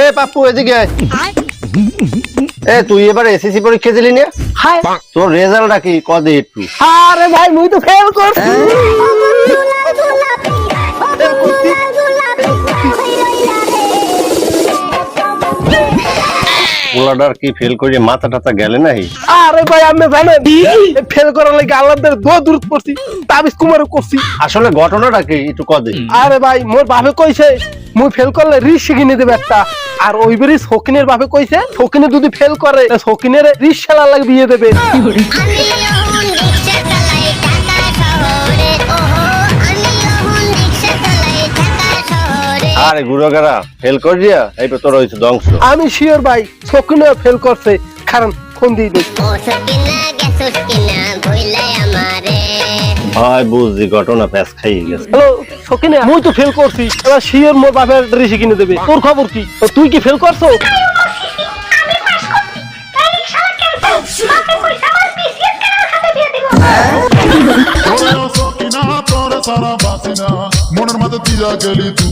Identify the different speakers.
Speaker 1: এ পাপ্পু এদিকে আয়। এ তুই এবার এসএসসি পরীক্ষা দিলি না? তোর রেজাল্টটা কি? কদে একটু।
Speaker 2: আরে ভাই মুই তো ফেল করছি।
Speaker 1: পোলাডার কি ফেল করে মাথা টাথা গেলে নাই
Speaker 2: আরে ভাই আমি জানেন ফেল করার লাগে আল্লাহদের দোয়া দূর করছি তাবিজ কুমার করছি।
Speaker 1: আসলে ঘটনাটা কি? একটু কদে।
Speaker 2: আরে ভাই মোর বাপে কইছে মুই ফেল করলে রিস কিনে দেবে একটা। আর ওই বেরি শকিনের বাপে কইছে শকিনে যদি ফেল করে শকিনের রিস খেলা লাগে বিয়ে দেবে।
Speaker 3: আমি যখন রিক্সা চালাই ঢাকা শহরে ওহো আমি যখন রিক্সা চালাই ঢাকা শহরে
Speaker 1: আরে? গুরুগারা ফেল করে দিয়া এইবার তোর হয়েছে ধ্বংস।
Speaker 2: আমি শিওর ভাই শকিনে ফেল করছে কারণ ফোন দিয়ে দিই।
Speaker 3: ও সকিনা গেছস কিনা ভইলাই আমারে
Speaker 1: ভাই বুঝছি ঘটনা প্যাস খাইয়ে গেছে।
Speaker 2: হ্যালো শকিনে মুই তো ফেল করছি। এবার শিওর মোর বাপের রিস কিনে দেবে। তোর খবর কি? তুই কি ফেল করছ?
Speaker 4: সকিনা সারা বাসিনা। মনের মাঝে দিয়া গেলি তুই